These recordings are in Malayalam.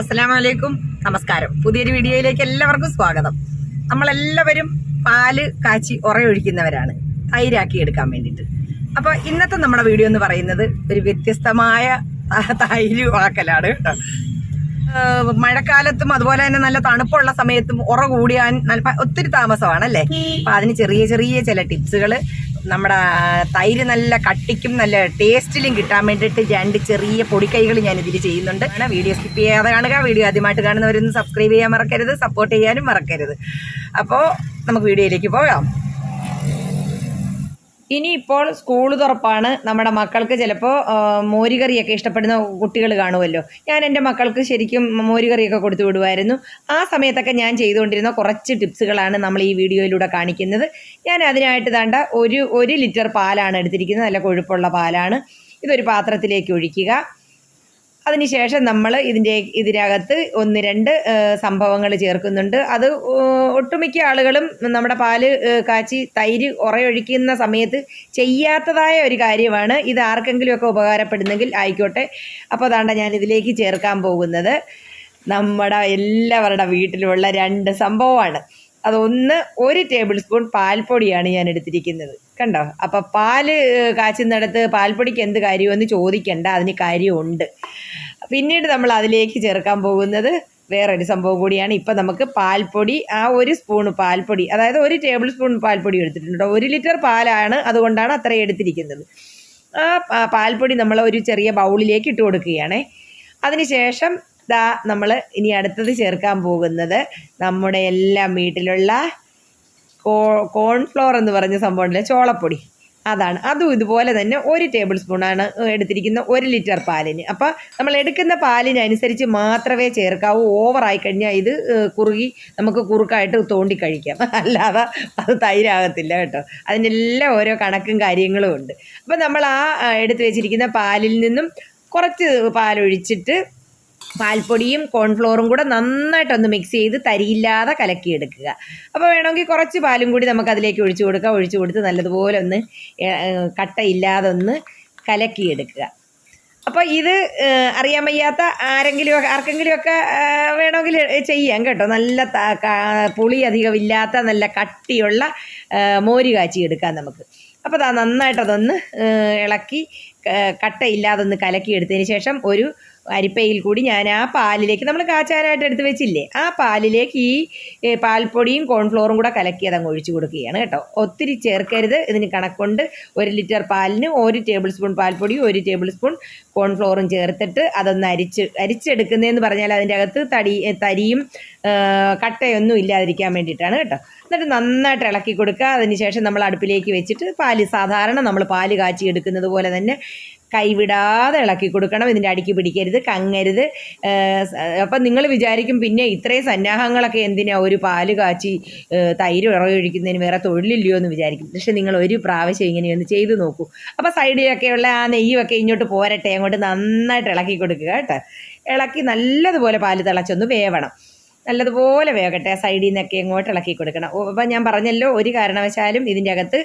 അസ്സലാമു അലൈക്കും നമസ്കാരം. പുതിയൊരു വീഡിയോയിലേക്ക് എല്ലാവർക്കും സ്വാഗതം. നമ്മളെല്ലാവരും പാൽ കാച്ചി ഉറയൊഴിക്കുന്നവരാണ്. തൈരാക്കി എടുക്കാൻ വേണ്ടിയിട്ട്. അപ്പോൾ ഇന്നത്തെ നമ്മുടെ വീഡിയോ എന്ന് പറയുന്നത് ഒരു വ്യത്യസ്തമായ തൈര് വാക്കലാണ് കേട്ടോ. മഴക്കാലത്തും അതുപോലെ തന്നെ നല്ല തണുപ്പുള്ള സമയത്തും ഉറ കൂടിയാൻ ഒത്തിരി താമസമാണ് അല്ലേ അപ്പൊ അതിന് ചെറിയ ചെറിയ ചില ടിപ്സുകൾ നമ്മുടെ തൈര് നല്ല കട്ടിക്കും നല്ല ടേസ്റ്റിലും കിട്ടാൻ വേണ്ടിയിട്ട് രണ്ട് ചെറിയ പൊടിക്കൈകൾ ഇതിൽ ചെയ്യുന്നുണ്ട്. വീഡിയോ സ്കിപ്പ് ചെയ്യാതെ കാണുക. വീഡിയോ ആദ്യമായിട്ട് കാണുന്നവരൊന്നും സബ്സ്ക്രൈബ് ചെയ്യാൻ മറക്കരുത് സപ്പോർട്ട് ചെയ്യാനും മറക്കരുത്. അപ്പോൾ നമുക്ക് വീഡിയോയിലേക്ക് പോകാം. ഇനിയിപ്പോൾ സ്കൂൾ തുറപ്പാണ് നമ്മുടെ മക്കൾക്ക് ചിലപ്പോൾ മോരുകറിയൊക്കെ ഇഷ്ടപ്പെടുന്ന കുട്ടികൾ കാണുമല്ലോ. ഞാൻ എന്റെ മക്കൾക്ക് ശരിക്കും മോരുകറിയൊക്കെ കൊടുത്തു വിടുമായിരുന്നു. ആ സമയത്തൊക്കെ ഞാൻ ചെയ്തുകൊണ്ടിരുന്ന കുറച്ച് ടിപ്സുകളാണ് നമ്മൾ ഈ വീഡിയോയിലൂടെ കാണിക്കുന്നത്. ഞാൻ അതിനായിട്ട് താണ്ട ഒരു ഒരു ലിറ്റർ പാലാണ് എടുത്തിരിക്കുന്നത്. നല്ല കൊഴുപ്പുള്ള പാലാണ്. ഇതൊരു പാത്രത്തിലേക്ക് ഒഴിക്കുക. അതിനുശേഷം നമ്മൾ ഇതിന്റെ ഇതിനകത്ത് ഒന്ന് രണ്ട് സംഭവങ്ങൾ ചേർക്കുന്നുണ്ട്. അത് ഒട്ടുമിക്ക ആളുകളും നമ്മുടെ പാൽ കാച്ചി തൈര് ഉറയൊഴിക്കുന്ന സമയത്ത് ചെയ്യാത്തതായ ഒരു കാര്യമാണ്. ഇത് ആർക്കെങ്കിലുമൊക്കെ ഉപകാരപ്പെടുന്നെങ്കിൽ ആയിക്കോട്ടെ. അപ്പോൾ അതാണ്ട ഞാൻ ഇതിലേക്ക് ചേർക്കാൻ പോകുന്നത്. നമ്മുടെ എല്ലാവരുടെ വീട്ടിലുള്ള രണ്ട് സംഭവമാണ്. അതൊന്ന് ഒരു ടേബിൾ സ്പൂൺ പാൽപ്പൊടിയാണ് ഞാൻ എടുത്തിരിക്കുന്നത്. കണ്ടോ? അപ്പോൾ പാൽ കാച്ചുന്നിടത്ത് പാൽപ്പൊടിക്ക് എന്ത് കാര്യമെന്ന് ചോദിക്കണ്ട അതിന് കാര്യമുണ്ട്. പിന്നീട് നമ്മൾ അതിലേക്ക് ചേർക്കാൻ പോകുന്നത് വേറൊരു സംഭവം കൂടിയാണ്. ഇപ്പം നമുക്ക് പാൽപ്പൊടി ആ ഒരു സ്പൂൺ പാൽപ്പൊടി അതായത് ഒരു ടേബിൾ സ്പൂൺ പാൽപ്പൊടി എടുത്തിട്ടുണ്ട്. ഒരു ലിറ്റർ പാലാണ് അതുകൊണ്ടാണ് അത്ര എടുത്തിരിക്കുന്നത്. ആ പാൽപ്പൊടി നമ്മൾ ഒരു ചെറിയ ബൗളിലേക്ക് ഇട്ട് കൊടുക്കുകയാണേ. അതിനുശേഷം ദാ നമ്മൾ ഇനി അടുത്തത് ചേർക്കാൻ പോകുന്നത് നമ്മുടെ എല്ലാം വീട്ടിലുള്ള കോ കോൺഫ്ലോർ എന്ന് പറഞ്ഞ സംഭവമുണ്ടല്ലോ? ചോളപ്പൊടി. അതാണ്. അതും ഇതുപോലെ തന്നെ ഒരു ടേബിൾ സ്പൂണാണ് എടുത്തിരിക്കുന്ന ഒരു ലിറ്റർ പാലിന്. അപ്പോൾ നമ്മൾ എടുക്കുന്ന പാലിനനുസരിച്ച് മാത്രമേ ചേർക്കാവൂ. ഓവറായി കഴിഞ്ഞാൽ ഇത് കുറുകി നമുക്ക് കുറുക്കായിട്ട് തോണ്ടി കഴിക്കാം. അല്ലാതെ അത് തൈരാകത്തില്ല കേട്ടോ. അതിനെല്ലാം ഓരോ കണക്കും കാര്യങ്ങളും ഉണ്ട്. അപ്പോൾ നമ്മൾ ആ, എടുത്ത് വെച്ചിരിക്കുന്ന പാലിൽ നിന്നും കുറച്ച് പാലൊഴിച്ചിട്ട് പാൽപ്പൊടിയും കോൺഫ്ലോറും കൂടെ നന്നായിട്ടൊന്ന് മിക്സ് ചെയ്ത് തരിയില്ലാതെ കലക്കിയെടുക്കുക. അപ്പോൾ വേണമെങ്കിൽ കുറച്ച് പാലും കൂടി നമുക്ക് അതിലേക്ക് ഒഴിച്ചു കൊടുക്കുക ഒഴിച്ചു കൊടുത്ത് നല്ലതുപോലെ ഒന്ന് കട്ടയില്ലാതെ ഒന്ന് കലക്കിയെടുക്കുക. അപ്പോൾ ഇത് അറിയാൻ വയ്യാത്ത ആരെങ്കിലും ഒക്കെ ആർക്കെങ്കിലും ഒക്കെ ആ, വേണമെങ്കിൽ ചെയ്യാം കേട്ടോ. നല്ല പുളി അധികം ഇല്ലാത്ത നല്ല കട്ടിയുള്ള മോര് കാച്ചി എടുക്കാം നമുക്ക്. അപ്പോൾ അതാ നന്നായിട്ടതൊന്ന് ഇളക്കി കട്ടയില്ലാതൊന്ന് കട്ടയില്ലാതെ ഒന്ന് കലക്കി എടുത്തതിന് ശേഷം ഒരു അരിപ്പയിൽ കൂടി ഞാൻ ആ പാലിലേക്ക് നമ്മൾ കാച്ചാനായിട്ട് എടുത്ത് വെച്ചില്ലേ ആ പാലിലേക്ക് ഈ പാൽപ്പൊടിയും കോൺഫ്ലോറും കൂടെ കലക്കി അതങ്ങ് ഒഴിച്ചു കൊടുക്കുകയാണ് കേട്ടോ. ഒത്തിരി ചേർക്കരുത്. ഇതിന് കണക്കൊണ്ട്. ഒരു ലിറ്റർ പാലിന് ഒരു ടേബിൾ സ്പൂൺ പാൽപ്പൊടിയും ഒരു ടേബിൾ സ്പൂൺ കോൺഫ്ലോറും ചേർത്തിട്ട് അതൊന്ന് അരിച്ച് അരിച്ചെടുക്കുന്നതെന്ന് പറഞ്ഞാൽ അതിന്റെ അകത്ത് തടി തരിയും കട്ടയൊന്നും ഇല്ലാതിരിക്കാൻ വേണ്ടിയിട്ടാണ് കേട്ടോ. എന്നിട്ട് നന്നായിട്ട് ഇളക്കി കൊടുക്കുക. അതിന് ശേഷം നമ്മൾ അടുപ്പിലേക്ക് വെച്ചിട്ട് പാൽ സാധാരണ നമ്മൾ പാൽ കാച്ചി എടുക്കുന്നത് പോലെ തന്നെ കൈവിടാതെ ഇളക്കി കൊടുക്കണം. ഇതിന്റെ അടിക്ക് പിടിക്കരുത് കങ്ങരുത്. അപ്പം നിങ്ങൾ വിചാരിക്കും പിന്നെ ഇത്രയും സന്നാഹങ്ങളൊക്കെ എന്തിനാ ഒരു പാൽ കാച്ചി തൈര് ഉറയൊഴിക്കുന്നതിന് വേറെ തൊഴിലില്ലയോ എന്ന് വിചാരിക്കും. പക്ഷെ നിങ്ങൾ ഒരു പ്രാവശ്യം ഇങ്ങനെയൊന്ന് ചെയ്തു നോക്കൂ. അപ്പോൾ സൈഡിലൊക്കെയുള്ള ആ നെയ്യുമൊക്കെ ഇങ്ങോട്ട് പോരട്ടെ അങ്ങോട്ട് നന്നായിട്ട് ഇളക്കി കൊടുക്കുക കേട്ടോ. ഇളക്കി നല്ലതുപോലെ പാൽ തിളച്ചൊന്ന് വേവണം. നല്ലതുപോലെ വേകട്ടെ സൈഡിൽ നിന്നൊക്കെ ഇങ്ങോട്ട് ഇളക്കി കൊടുക്കണം. അപ്പം ഞാൻ പറഞ്ഞല്ലോ ഒരു കാരണവശാലും ഇതിന്റെ അകത്ത്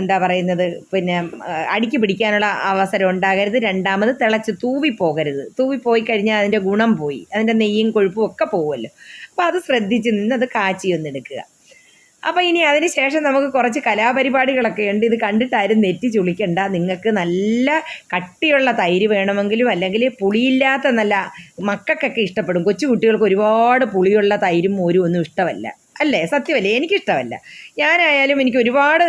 എന്താ പറയുന്നത് പിന്നെ അടിക്ക് പിടിക്കാനുള്ള അവസരം ഉണ്ടാകരുത്. രണ്ടാമത് തിളച്ച് തൂവിപ്പോകരുത്. തൂവിപ്പോയി കഴിഞ്ഞാൽ അതിന്റെ ഗുണം പോയി. അതിന്റെ നെയ്യും കൊഴുപ്പും ഒക്കെ പോകുമല്ലോ. അപ്പോൾ അത് ശ്രദ്ധിച്ച് നിന്ന് അത് കാച്ചി ഒന്നെടുക്കുക അപ്പോൾ ഇനി അതിന് ശേഷം നമുക്ക് കുറച്ച് കലാപരിപാടികളൊക്കെ ഉണ്ട്. ഇത് കണ്ടിട്ട് ആരും നെറ്റി ചുളിക്കണ്ട. നിങ്ങൾക്ക് നല്ല കട്ടിയുള്ള തൈര് വേണമെങ്കിലും അല്ലെങ്കിൽ പുളിയില്ലാത്ത നല്ല മക്കൾക്കൊക്കെ ഇഷ്ടപ്പെടും. കൊച്ചു കുട്ടികൾക്ക് ഒരുപാട് പുളിയുള്ള തൈരും മോരും ഒന്നും ഇഷ്ടമല്ല. അല്ലേ? സത്യമല്ലേ? എനിക്കിഷ്ടമല്ല. ഞാനായാലും എനിക്ക് ഒരുപാട്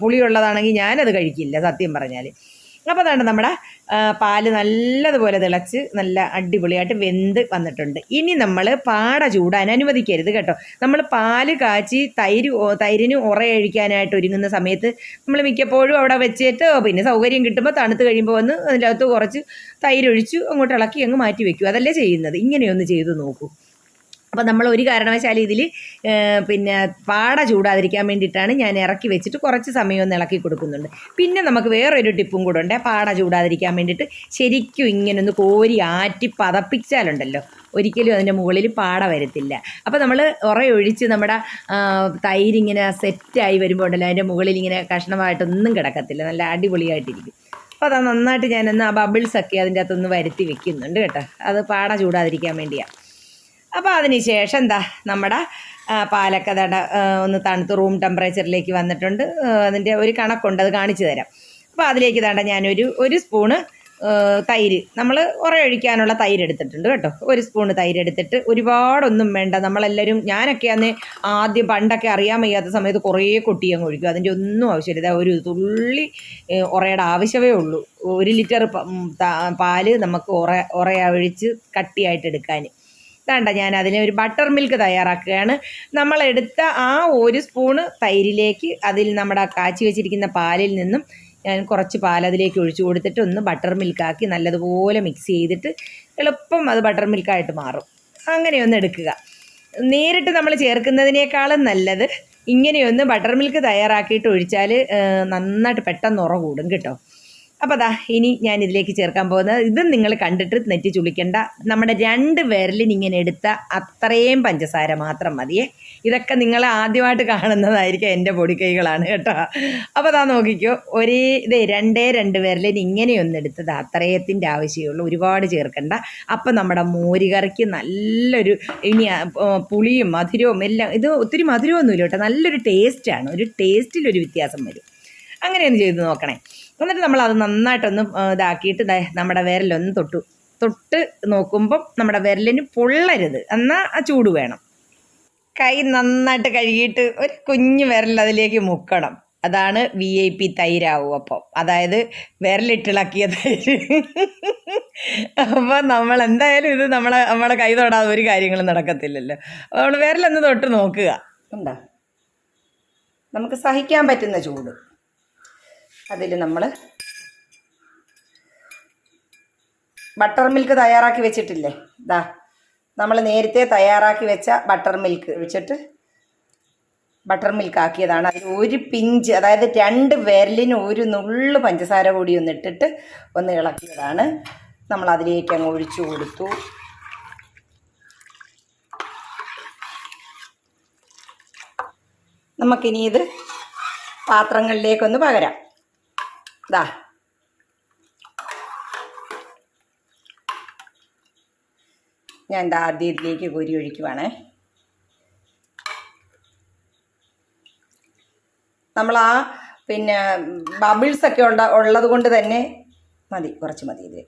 പുളിയുള്ളതാണെങ്കിൽ ഞാനത് കഴിക്കില്ല സത്യം പറഞ്ഞാൽ അപ്പോൾ അതാണ് നമ്മുടെ പാൽ നല്ലതുപോലെ തിളച്ച് നല്ല അടിപൊളിയായിട്ട് വെന്ത് വന്നിട്ടുണ്ട്. ഇനി നമ്മൾ പാട ചൂടാൻ അനുവദിക്കരുത് കേട്ടോ. നമ്മൾ പാൽ കാച്ചി തൈര് തൈരിന് ഉറയൊഴിക്കാനായിട്ട് ഒരുങ്ങുന്ന സമയത്ത് നമ്മൾ മിക്കപ്പോഴും അവിടെ വെച്ചിട്ട് പിന്നെ സൗകര്യം കിട്ടുമ്പോൾ തണുത്ത് കഴിയുമ്പോൾ വന്ന് അതിന്റെ അകത്ത് കുറച്ച് തൈര് ഒഴിച്ച് അങ്ങോട്ട് ഇളക്കി അങ്ങ് മാറ്റി വെക്കും. അതല്ലേ ചെയ്യുന്നത്? ഇങ്ങനെയൊന്ന് ചെയ്ത് നോക്കൂ. അപ്പോൾ നമ്മൾ ഒരു കാരണവശാലും ഇതിൽ പിന്നെ പാട ചൂടാതിരിക്കാൻ വേണ്ടിയിട്ടാണ് ഞാൻ ഇറക്കി വെച്ചിട്ട് കുറച്ച് സമയം ഒന്ന് ഇളക്കി കൊടുക്കുന്നുണ്ട്. പിന്നെ നമുക്ക് വേറൊരു ടിപ്പും കൂടെ ഉണ്ട്. പാട ചൂടാതിരിക്കാൻ വേണ്ടിയിട്ട് ശരിക്കും ഇങ്ങനെ ഒന്ന് കോരി ആറ്റി പതപ്പിച്ചാലുണ്ടല്ലോ. ഒരിക്കലും അതിന്റെ മുകളിൽ പാട വരത്തില്ല. അപ്പോൾ നമ്മൾ ഉറയൊഴിച്ച് നമ്മുടെ തൈരിങ്ങനെ സെറ്റായി വരുമ്പോൾ ഉണ്ടല്ലോ അതിന്റെ മുകളിൽ ഇങ്ങനെ കഷ്ണമായിട്ടൊന്നും കിടക്കത്തില്ല. നല്ല അടിപൊളിയായിട്ടിരിക്കും. അപ്പോൾ അത് നന്നായിട്ട് ഞാനൊന്ന് ആ ബബിൾസൊക്കെ അതിന്റെ അകത്തൊന്ന് വരുത്തി വെക്കുന്നുണ്ട് കേട്ടോ. അത് പാട ചൂടാതിരിക്കാൻ വേണ്ടിയാണ് അപ്പോൾ അതിന് ശേഷം എന്താ നമ്മുടെ പാലൊക്കെ ഒന്ന് തണുത്ത് റൂം ടെമ്പറേച്ചറിലേക്ക് വന്നിട്ടുണ്ട്. അതിന്റെ ഒരു കണക്കുണ്ട് അത് കാണിച്ചു തരാം. അപ്പോൾ അതിലേക്ക് തേണ്ട ഞാനൊരു ഒരു സ്പൂണ് തൈര് നമ്മൾ ഉറയൊഴിക്കാനുള്ള തൈര് എടുത്തിട്ടുണ്ട് കേട്ടോ. ഒരു സ്പൂണ് തൈര് എടുത്തിട്ട് ഒരുപാടൊന്നും വേണ്ട. നമ്മളെല്ലാവരും ഞാനൊക്കെ അന്ന് ആദ്യം പണ്ടൊക്കെ അറിയാൻ വയ്യാത്ത സമയത്ത് കുറേ കൊട്ടി അങ്ങ് ഒഴിക്കും. അതിന്റെ ഒന്നും ആവശ്യമില്ല. ഒരു തുള്ളി ഉറയുടെ ആവശ്യമേ ഉള്ളൂ. ഒരു ലിറ്റർ പാൽ നമുക്ക് ഉറ ഉറയ ഒഴിച്ച് കട്ടിയായിട്ട് എടുക്കാൻ വേണ്ട ഞാൻ അതിനെ ഒരു ബട്ടർ മിൽക്ക് തയ്യാറാക്കുകയാണ്. നമ്മൾ എടുത്ത ആ ഒരു സ്പൂണ് തൈരിലേക്ക് അതിൽ നമ്മുടെ കാച്ചി വെച്ചിരിക്കുന്ന പാലിൽ നിന്നും ഞാൻ കുറച്ച് പാൽ അതിലേക്ക് ഒഴിച്ചു കൊടുത്തിട്ട് ഒന്ന് ബട്ടർ മിൽക്കാക്കി നല്ലതുപോലെ മിക്സ് ചെയ്തിട്ട് എളുപ്പം അത് ബട്ടർ മിൽക്കായിട്ട് മാറും. അങ്ങനെയൊന്ന് എടുക്കുക. നേരിട്ട് നമ്മൾ ചേർക്കുന്നതിനേക്കാളും നല്ലത് ഇങ്ങനെയൊന്ന് ബട്ടർ മിൽക്ക് തയ്യാറാക്കിയിട്ട് ഒഴിച്ചാൽ നന്നായിട്ട് പെട്ടെന്ന് ഉറ കൂടും കേട്ടോ. അപ്പോൾ അതാ ഇനി ഞാൻ ഇതിലേക്ക് ചേർക്കാൻ പോകുന്നത്. ഇത് നിങ്ങൾ കണ്ടിട്ട് നെറ്റി ചുളിക്കേണ്ട. നമ്മുടെ രണ്ട് വിരലിന് ഇങ്ങനെ എടുത്ത അത്രയും പഞ്ചസാര മാത്രം മതിയേ. ഇതൊക്കെ നിങ്ങൾ ആദ്യമായിട്ട് കാണുന്നതായിരിക്കും എന്റെ പൊടിക്കൈകളാണ് കേട്ടോ. അപ്പോൾ അതാ നോക്കിക്കോ ഒരേ ഇതേ രണ്ടേ രണ്ട് വിരലിന് ഇങ്ങനെയൊന്നെടുത്തത് അത്രയത്തിന്റെ ആവശ്യമുള്ളൂ. ഒരുപാട് ചേർക്കണ്ട. അപ്പം നമ്മുടെ മോരുകറിക്ക് നല്ലൊരു ഇനി പുളിയും മധുരവും എല്ലാം ഇത് ഒത്തിരി മധുരമൊന്നുമില്ല കേട്ടോ. നല്ലൊരു ടേസ്റ്റാണ് ഒരു ടേസ്റ്റിലൊരു വ്യത്യാസം വരും. അങ്ങനെയൊന്ന് ചെയ്ത് നോക്കണേ. എന്നിട്ട് നമ്മൾ അത് നന്നായിട്ടൊന്ന് ഇതാക്കിയിട്ട് നമ്മുടെ വിരലൊന്ന് തൊട്ടു. തൊട്ട് നോക്കുമ്പം നമ്മുടെ വിരലിന് പൊള്ളരുത്. എന്നാൽ ആ ചൂട് വേണം. കൈ നന്നായിട്ട് കഴുകിയിട്ട് ഒരു കുഞ്ഞു വിരൽ അതിലേക്ക് മുക്കണം. അതാണ് വി ഐ പി തൈരാവും അപ്പം. അതായത് വിരലിട്ടിളക്കിയ തൈര്. അപ്പം നമ്മൾ എന്തായാലും ഇത് നമ്മളെ നമ്മളെ കൈ തൊടാതെ ഒരു കാര്യങ്ങളും നടക്കത്തില്ലല്ലോ. അപ്പോൾ നമ്മൾ വിരലൊന്ന് തൊട്ട് നോക്കുക. ഉണ്ടോ നമുക്ക് സഹിക്കാൻ പറ്റുന്ന ചൂട്. അതിൽ നമ്മൾ ബട്ടർ മിൽക്ക് തയ്യാറാക്കി വെച്ചിട്ടില്ലേ? ഇതാ നമ്മൾ നേരത്തെ തയ്യാറാക്കി വെച്ച ബട്ടർ മിൽക്ക് വെച്ചിട്ട് ബട്ടർ മിൽക്ക് ആക്കിയതാണ്. അതിൽ ഒരു പിഞ്ച് അതായത് രണ്ട് വിരലിന് ഒരു നുള്ള് പഞ്ചസാര കൂടി ഒന്ന് ഇട്ടിട്ട് ഒന്ന് ഇളക്കിയതാണ്. നമ്മൾ അതിലേക്ക് അങ്ങ് ഒഴിച്ചു കൊടുത്തു. നമുക്കിനി ഇത് പാത്രങ്ങളിലേക്കൊന്ന് പകരാം. ദാ. ഞാൻ ദാ ആദ്യം ഇതിലേക്ക് കോരി ഒഴിക്കുവാണേ. നമ്മൾ ആ പിന്നെ ബബിൾസ് ഒക്കെ ഉള്ള ഉള്ളത് കൊണ്ട് തന്നെ മതി കുറച്ച് മതി ഇത്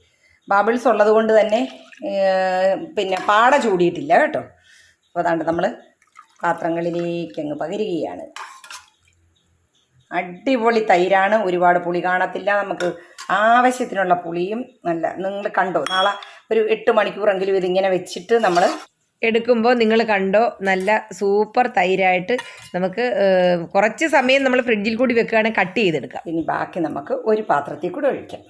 ബബിൾസ് ഉള്ളത് കൊണ്ട് തന്നെ പിന്നെ പാട ചൂടിയിട്ടില്ല കേട്ടോ. അപ്പോൾ അതാണ്ട് നമ്മൾ പാത്രങ്ങളിലേക്ക് അങ്ങ് പകരുകയാണ്. അടിപൊളി തൈരാണ്. ഒരുപാട് പുളി കാണത്തില്ല. നമുക്ക് ആവശ്യത്തിനുള്ള പുളിയും നല്ല നിങ്ങൾ കണ്ടോ? നാളെ ഒരു എട്ട് മണിക്കൂറെങ്കിലും ഇതിങ്ങനെ വെച്ചിട്ട് നമ്മൾ എടുക്കുമ്പോൾ നിങ്ങൾ കണ്ടോ? നല്ല സൂപ്പർ തൈരായിട്ട് നമുക്ക് കുറച്ച് സമയം നമ്മൾ ഫ്രിഡ്ജിൽ കൂടി വെക്കുകയാണെങ്കിൽ കട്ട് ചെയ്തെടുക്കാം. ഇനി ബാക്കി നമുക്ക് ഒരു പാത്രത്തിൽ കൂടി ഒഴിക്കാം.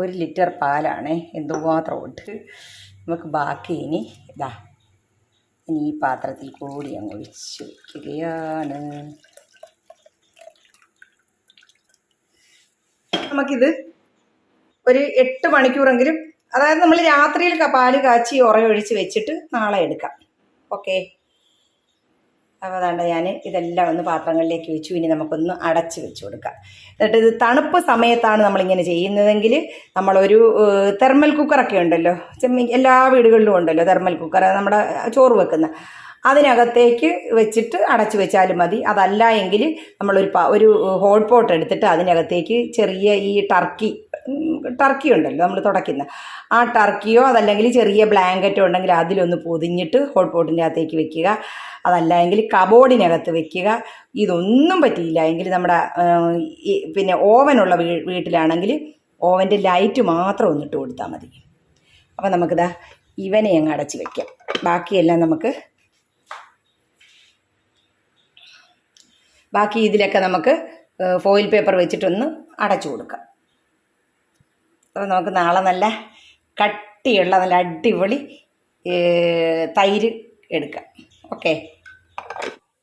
ഒരു ലിറ്റർ പാലാണ് എന്തുമാത്രം ഉണ്ട് നമുക്ക് ബാക്കി ഇനി ഇതാ ഇനി ഈ പാത്രത്തിൽ കൂടി അങ്ങ് ഒഴിച്ച് വയ്ക്കുകയാണ് നമുക്കിത് ഒരു എട്ട് മണിക്കൂറെങ്കിലും അതായത് നമ്മൾ രാത്രിയിൽ പാൽ കാച്ചി ഉറയൊഴിച്ച് വെച്ചിട്ട് നാളെ എടുക്കാം. ഓക്കെ? അപ്പോൾ അതാണ്ട് ഞാൻ ഇതെല്ലാം ഒന്ന് പാത്രങ്ങളിലേക്ക് വെച്ചു. ഇനി നമുക്കൊന്ന് അടച്ച് വെച്ച് കൊടുക്കാം. എന്നിട്ട് ഇത് തണുപ്പ് സമയത്താണ് നമ്മളിങ്ങനെ ചെയ്യുന്നതെങ്കിൽ നമ്മളൊരു തെർമൽ കുക്കറൊക്കെ ഉണ്ടല്ലോ. എല്ലാ വീടുകളിലും ഉണ്ടല്ലോ തെർമൽ കുക്കർ നമ്മുടെ ചോറ് വെക്കുന്ന. അതിനകത്തേക്ക് വെച്ചിട്ട് അടച്ചു വെച്ചാലും മതി. അതല്ല എങ്കിൽ നമ്മളൊരു ഒരു ഹോട്ട് പോട്ട് എടുത്തിട്ട് അതിനകത്തേക്ക് ചെറിയ ഈ ടർക്കി ടർക്കി ഉണ്ടല്ലോ നമ്മൾ തുടയ്ക്കുന്ന. ആ ടർക്കിയോ അതല്ലെങ്കിൽ ചെറിയ ബ്ലാങ്കറ്റോ ഉണ്ടെങ്കിൽ അതിലൊന്ന് പൊതിഞ്ഞിട്ട് ഹോട്ട് പോട്ടിന്റെ അകത്തേക്ക് വെക്കുക. അതല്ല എങ്കിൽ കബോർഡിനകത്ത് വെക്കുക. ഇതൊന്നും പറ്റിയില്ല എങ്കിൽ നമ്മുടെ പിന്നെ ഓവനുള്ള വീ വീട്ടിലാണെങ്കിൽ ഓവന്റെ ലൈറ്റ് മാത്രം ഒന്നിട്ട് കൊടുത്താൽ മതി. അപ്പോൾ നമുക്കിതാ ഇവനെ അങ്ങ് അടച്ച് വെക്കാം. ബാക്കിയെല്ലാം നമുക്ക് ബാക്കി ഇതിലൊക്കെ നമുക്ക് ഫോയിൽ പേപ്പർ വെച്ചിട്ടൊന്ന് അടച്ചു കൊടുക്കാം. അപ്പോൾ നമുക്ക് നാളെ നല്ല കട്ടിയുള്ള നല്ല അടിപൊളി തൈര് എടുക്കാം. ഓക്കെ.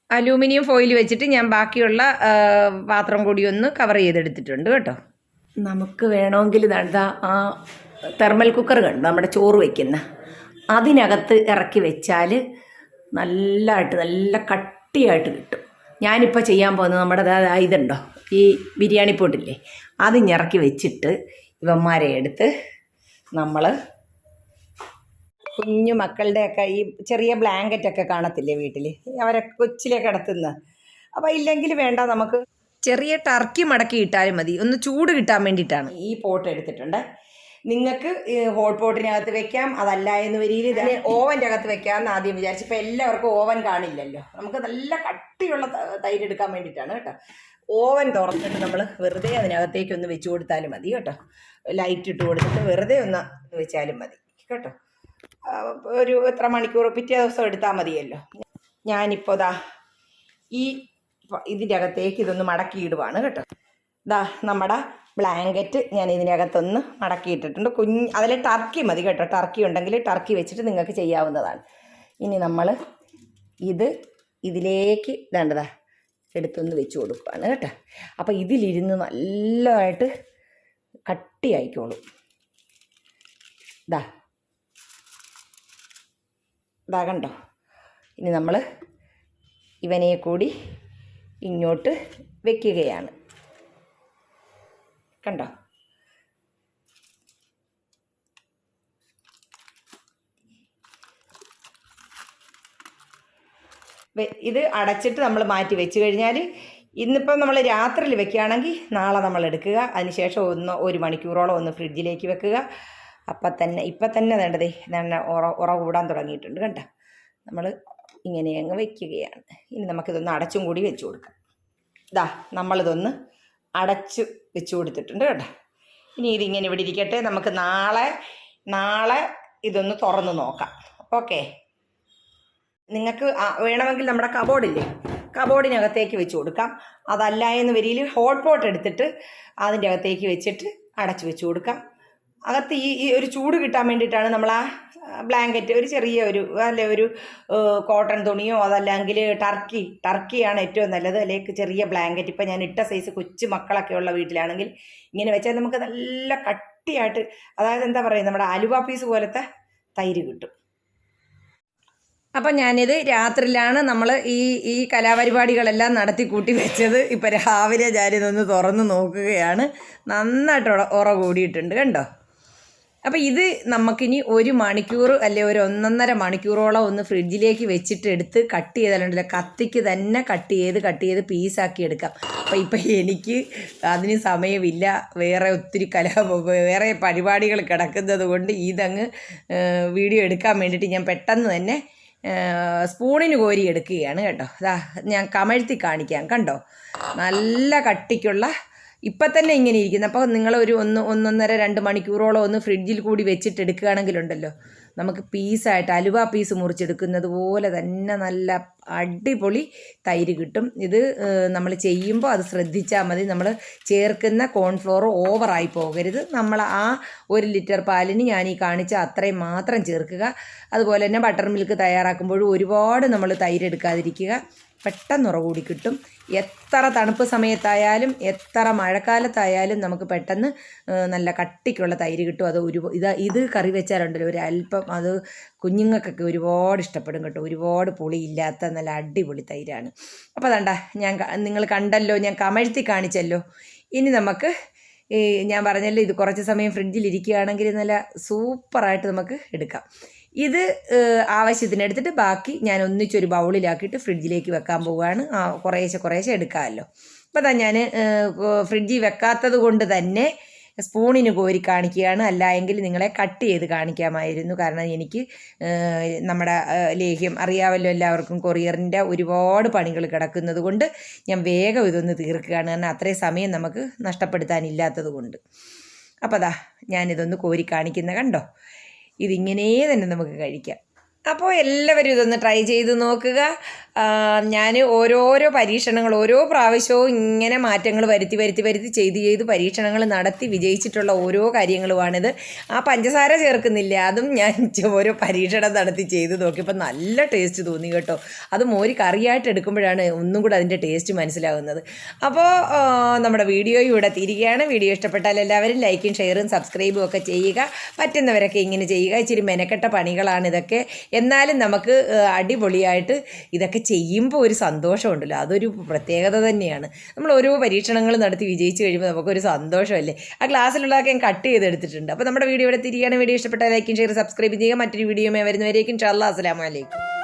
അലൂമിനിയം ഫോയിൽ വെച്ചിട്ട് ഞാൻ ബാക്കിയുള്ള പാത്രം കൂടി ഒന്ന് കവർ ചെയ്തെടുത്തിട്ടുണ്ട് കേട്ടോ. നമുക്ക് വേണമെങ്കിൽ ഇതാ ആ തെർമൽ കുക്കർ കണ്ടു? നമ്മുടെ ചോറ് വയ്ക്കുന്ന അതിനകത്ത് ഇറക്കി വെച്ചാൽ നല്ലതായിട്ട് നല്ല കട്ടിയായിട്ട് കിട്ടും. ഞാനിപ്പോൾ ചെയ്യാൻ പോകുന്നത് നമ്മുടെ ഇതുണ്ടോ? ഈ ബിരിയാണി പൊട്ടില്ലേ അത് ഞെറക്കി വെച്ചിട്ട് ഇവന്മാരെ എടുത്ത് നമ്മൾ കുഞ്ഞു മക്കളുടെയൊക്കെ ഈ ചെറിയ ബ്ലാങ്കറ്റൊക്കെ കാണത്തില്ലേ വീട്ടിൽ അവരെ കൊച്ചിലെ കിടത്തുന്ന അപ്പോൾ ഇല്ലെങ്കിൽ വേണ്ട നമുക്ക് ചെറിയ ടർക്കി മടക്കി ഇട്ടാലും മതി. ഒന്ന് ചൂട് കിട്ടാൻ വേണ്ടിയിട്ടാണ്. ഈ പോട്ട് എടുത്തിട്ടുണ്ട്. നിങ്ങൾക്ക് ഹോട്ട് പോട്ടിനകത്ത് വെക്കാം. അതല്ല എന്ന് വരിയിൽ ഇതിന് ഓവന്റെ അകത്ത് വെക്കാമെന്ന് ആദ്യം വിചാരിച്ചു. ഇപ്പോൾ എല്ലാവർക്കും ഓവൻ കാണില്ലല്ലോ. നമുക്ക് നല്ല കട്ടിയുള്ള തൈര് എടുക്കാൻ വേണ്ടിയിട്ടാണ് കേട്ടോ. ഓവൻ തുറന്നിട്ട് നമ്മൾ വെറുതെ അതിനകത്തേക്ക് ഒന്ന് വെച്ച് കൊടുത്താലും മതി കേട്ടോ. ലൈറ്റ് ഇട്ട് കൊടുത്തിട്ട് വെറുതെ ഒന്ന് വെച്ചാലും മതി കേട്ടോ. ഒരു എത്ര മണിക്കൂർ പിറ്റേ ദിവസം എടുത്താൽ മതിയല്ലോ. ഞാനിപ്പോൾ ദാ ഈ ഇതിന്റെ അകത്തേക്ക് ഇതൊന്ന് മടക്കിയിടുവാണ് കേട്ടോ. ദാ നമ്മുടെ ബ്ലാങ്കറ്റ് ഞാൻ ഇതിനകത്തൊന്ന് മടക്കി മടക്കിയിട്ടിട്ടുണ്ട്. കുഞ്ഞ് അതിൽ ടർക്കി മതി കേട്ടോ. ടർക്കി ഉണ്ടെങ്കിൽ ടർക്കി വെച്ചിട്ട് നിങ്ങൾക്ക് ചെയ്യാവുന്നതാണ്. ഇനി നമ്മൾ ഇത് ഇതിലേക്ക് വേണ്ടതാ എടുത്തൊന്ന് വെച്ച് കൊടുക്കുകയാണ് കേട്ടോ. അപ്പോൾ ഇതിലിരുന്ന് നല്ലതായിട്ട് കട്ടിയായിക്കോളും. ഇതാ. ഇതാ കണ്ടോ? ഇനി നമ്മൾ ഇവനെ കൂടി ഇങ്ങോട്ട് വെക്കുകയാണ്. കണ്ടോ? ഇത് അടച്ചിട്ട് നമ്മൾ മാറ്റി വെച്ച് കഴിഞ്ഞാൽ ഇന്നിപ്പം നമ്മൾ രാത്രിയിൽ വെക്കുകയാണെങ്കിൽ നാളെ നമ്മൾ എടുക്കുക. അതിനുശേഷം ഒന്ന് ഒരു മണിക്കൂറോളം ഒന്ന് ഫ്രിഡ്ജിലേക്ക് വെക്കുക. അപ്പം തന്നെ ഇപ്പം തന്നെ വേണ്ടതേ തന്നെ ഉറ ഉറ കൂടാൻ തുടങ്ങിയിട്ടുണ്ട് കണ്ട? നമ്മൾ ഇങ്ങനെ അങ്ങ് വയ്ക്കുകയാണ് ഇനി നമുക്കിതൊന്ന് അടച്ചും കൂടി വെച്ച് കൊടുക്കാം. ഇതാ നമ്മളിതൊന്ന് അടച്ച് വെച്ച് കൊടുത്തിട്ടുണ്ട് കേട്ടോ. ഇനി ഇതിങ്ങനെ ഇവിടെ ഇരിക്കട്ടെ. നമുക്ക് നാളെ നാളെ ഇതൊന്ന് തുറന്ന് നോക്കാം. ഓക്കെ. നിങ്ങൾക്ക് വേണമെങ്കിൽ നമ്മുടെ കബോർഡില്ലേ കബോർഡിനകത്തേക്ക് വെച്ച് കൊടുക്കാം. അതല്ല എന്ന് വരിയിൽ ഹോട്ട് പോട്ട് എടുത്തിട്ട് അതിന്റെ അകത്തേക്ക് വെച്ചിട്ട് അടച്ചു വെച്ച് കൊടുക്കാം. അകത്ത് ഈ ഈ ഒരു ചൂട് കിട്ടാൻ വേണ്ടിയിട്ടാണ് നമ്മൾ ആ ബ്ലാങ്കറ്റ് ഒരു ചെറിയ ഒരു അല്ലെ ഒരു കോട്ടൺ തുണിയോ അതല്ലെങ്കിൽ ടർക്കി ടർക്കിയാണ് ഏറ്റവും നല്ലത്. അല്ലെങ്കിൽ ചെറിയ ബ്ലാങ്കറ്റ് ഇപ്പം ഞാൻ ഇട്ട സൈസ് കൊച്ചു മക്കളൊക്കെ ഉള്ള വീട്ടിലാണെങ്കിൽ ഇങ്ങനെ വെച്ചാൽ നമുക്ക് നല്ല കട്ടിയായിട്ട് അതായത് എന്താ പറയുക നമ്മുടെ അലുവാ പീസ് പോലത്തെ തൈര് കിട്ടും. അപ്പം ഞാനിത് രാത്രിയിലാണ് നമ്മൾ ഈ ഈ കലാപരിപാടികളെല്ലാം നടത്തി കൂട്ടി വെച്ചത്. ഇപ്പം രാവിലെ ഞാനിതൊന്ന് തുറന്ന് നോക്കുകയാണ്. നന്നായിട്ട് ഉറ കൂടിയിട്ടുണ്ട്. കണ്ടോ? അപ്പോൾ ഇത് നമുക്കിനി ഒരു മണിക്കൂർ അല്ലെ ഒരു ഒന്നൊന്നര മണിക്കൂറോളം ഒന്ന് ഫ്രിഡ്ജിലേക്ക് വെച്ചിട്ട് എടുത്ത് കട്ട് ചെയ്താലുണ്ടല്ലോ കത്തിക്ക് തന്നെ കട്ട് ചെയ്ത് കട്ട് ചെയ്ത് പീസാക്കി എടുക്കാം. അപ്പോൾ ഇപ്പം എനിക്ക് അതിന് സമയമില്ല. വേറെ ഒത്തിരി കല വേറെ പരിപാടികൾ കിടക്കുന്നത് കൊണ്ട് ഇതങ്ങ് വീഡിയോ എടുക്കാൻ വേണ്ടിയിട്ട് ഞാൻ പെട്ടെന്ന് തന്നെ സ്പൂണിന് കോരി എടുക്കുകയാണ് കേട്ടോ. അതാ ഞാൻ കമഴ്ത്തി കാണിക്കാം. കണ്ടോ? നല്ല കട്ടിക്കുള്ള ഇപ്പം തന്നെ ഇങ്ങനെ ഇരിക്കുന്നു. അപ്പോൾ നിങ്ങൾ ഒരു ഒന്ന് ഒന്നൊന്നര രണ്ട് മണിക്കൂറോളം ഒന്ന് ഫ്രിഡ്ജിൽ കൂടി വെച്ചിട്ട് എടുക്കുകയാണെങ്കിലുണ്ടല്ലോ നമുക്ക് പീസായിട്ട് അലുവ പീസ് മുറിച്ചെടുക്കുന്നത് പോലെ തന്നെ നല്ല അടിപൊളി തൈര് കിട്ടും. ഇത് നമ്മൾ ചെയ്യുമ്പോൾ അത് ശ്രദ്ധിച്ചാൽ മതി. നമ്മൾ ചേർക്കുന്ന കോൺഫ്ലോർ ഓവറായി പോകരുത്. നമ്മൾ ആ ഒരു ലിറ്റർ പാലിന് ഞാൻ ഈ കാണിച്ച അത്രയും മാത്രം ചേർക്കുക. അതുപോലെ തന്നെ ബട്ടർ മിൽക്ക് തയ്യാറാക്കുമ്പോഴും ഒരുപാട് നമ്മൾ തൈര് എടുക്കാതിരിക്കുക. പെട്ടെന്ന് ഉറവൂടി കിട്ടും. എത്ര തണുപ്പ് സമയത്തായാലും എത്ര മഴക്കാലത്തായാലും നമുക്ക് പെട്ടെന്ന് നല്ല കട്ടിക്കുള്ള തൈര് കിട്ടും. അത് ഒരു ഇത് ഇത് കറി വെച്ചാലുണ്ടല്ലോ ഒരു അല്പം അത് കുഞ്ഞുങ്ങൾക്കൊക്കെ ഒരുപാട് ഇഷ്ടപ്പെടും കേട്ടോ. ഒരുപാട് പുളിയില്ലാത്ത നല്ല അടിപൊളി തൈരാണ്. അപ്പോൾ അതണ്ട ഞാൻ നിങ്ങൾ കണ്ടല്ലോ ഞാൻ കമഴ്ത്തി കാണിച്ചല്ലോ. ഇനി നമുക്ക് ഈ ഞാൻ പറഞ്ഞല്ലോ ഇത് കുറച്ച് സമയം ഫ്രിഡ്ജിൽ ഇരിക്കുകയാണെങ്കിൽ നല്ല സൂപ്പറായിട്ട് നമുക്ക് എടുക്കാം. ഇത് ആവശ്യത്തിന് എടുത്തിട്ട് ബാക്കി ഞാൻ ഒന്നിച്ചൊരു ബൗളിലാക്കിയിട്ട് ഫ്രിഡ്ജിലേക്ക് വെക്കാൻ പോവുകയാണ് ആ, കുറേശ്ശെ കുറേശ്ശെ എടുക്കാമല്ലോ. അപ്പോൾ തന്നെ ഞാൻ ഫ്രിഡ്ജിൽ വെക്കാത്തത് കൊണ്ട് തന്നെ സ്പൂണിന് കോരി കാണിക്കുകയാണ്. അല്ല എങ്കിൽ നിങ്ങളെ കട്ട് ചെയ്ത് കാണിക്കാമായിരുന്നു. കാരണം എനിക്ക് നമ്മുടെ ലേഹ്യം അറിയാമല്ലോ എല്ലാവർക്കും. കൊറിയറിന്റെ ഒരുപാട് പണികൾ കിടക്കുന്നത് കൊണ്ട് ഞാൻ വേഗം ഇതൊന്ന് തീർക്കുകയാണ്. കാരണം അത്രയും സമയം നമുക്ക് നഷ്ടപ്പെടുത്താനില്ലാത്തത് കൊണ്ട്. അപ്പോൾ അതാ ഞാനിതൊന്ന് കോരി കാണിക്കുന്ന കണ്ടോ? ഇതിങ്ങനെ തന്നെ നമുക്ക് കഴിക്കാം. അപ്പോൾ എല്ലാവരും ഇതൊന്ന് ട്രൈ ചെയ്ത് നോക്കുക. ഞാൻ ഓരോരോ പരീക്ഷണങ്ങൾ ഓരോ പ്രാവശ്യവും ഇങ്ങനെ മാറ്റങ്ങൾ വരുത്തി വരുത്തി വരുത്തി ചെയ്ത് ചെയ്ത് പരീക്ഷണങ്ങൾ നടത്തി വിജയിച്ചിട്ടുള്ള ഓരോ കാര്യങ്ങളുമാണിത് ആ പഞ്ചസാര ചേർക്കുന്നില്ല അതും ഞാൻ ഓരോ പരീക്ഷണം നടത്തി ചെയ്ത് നോക്കിയപ്പോൾ നല്ല ടേസ്റ്റ് തോന്നി കേട്ടോ. അത് മോരി കറിയായിട്ട് എടുക്കുമ്പോഴാണ് ഒന്നും കൂടെ അതിന്റെ ടേസ്റ്റ് മനസ്സിലാകുന്നത് അപ്പോൾ നമ്മുടെ വീഡിയോ ഇവിടെ തിരികെയാണ്. വീഡിയോ ഇഷ്ടപ്പെട്ടാൽ എല്ലാവരും ലൈക്കും ഷെയറും സബ്സ്ക്രൈബും ഒക്കെ ചെയ്യുക. പറ്റുന്നവരൊക്കെ ഇങ്ങനെ ചെയ്യുക. ഇച്ചിരി മെനക്കെട്ട പണികളാണ് ഇതൊക്കെ. എന്നാലും നമുക്ക് അടിപൊളിയായിട്ട് ഇതൊക്കെ ചെയ്യുമ്പോൾ ഒരു സന്തോഷമുണ്ടല്ലോ. അതൊരു പ്രത്യേകത തന്നെയാണ്. നമ്മൾ ഓരോ പരീക്ഷണങ്ങൾ നടത്തി വിജയിച്ച് കഴിയുമ്പോൾ നമുക്കൊരു സന്തോഷമല്ലേ? ആ ക്ലാസ്സിലുള്ളതൊക്കെ ഞാൻ കട്ട് ചെയ്തെടുത്തിട്ടുണ്ട്. അപ്പോൾ നമ്മുടെ വീഡിയോ ഇവിടെ തിരികെയാണ് വീഡിയോ ഇഷ്ടപ്പെട്ടാൽ ലൈക്കും ഷെയർ സബ്സ്ക്രൈബ് ചെയ്യുക. മറ്റൊരു വീഡിയോ വരുന്നവരേക്കും ഇൻഷാല്ലാ അസ്സലാമു അലൈക്കും.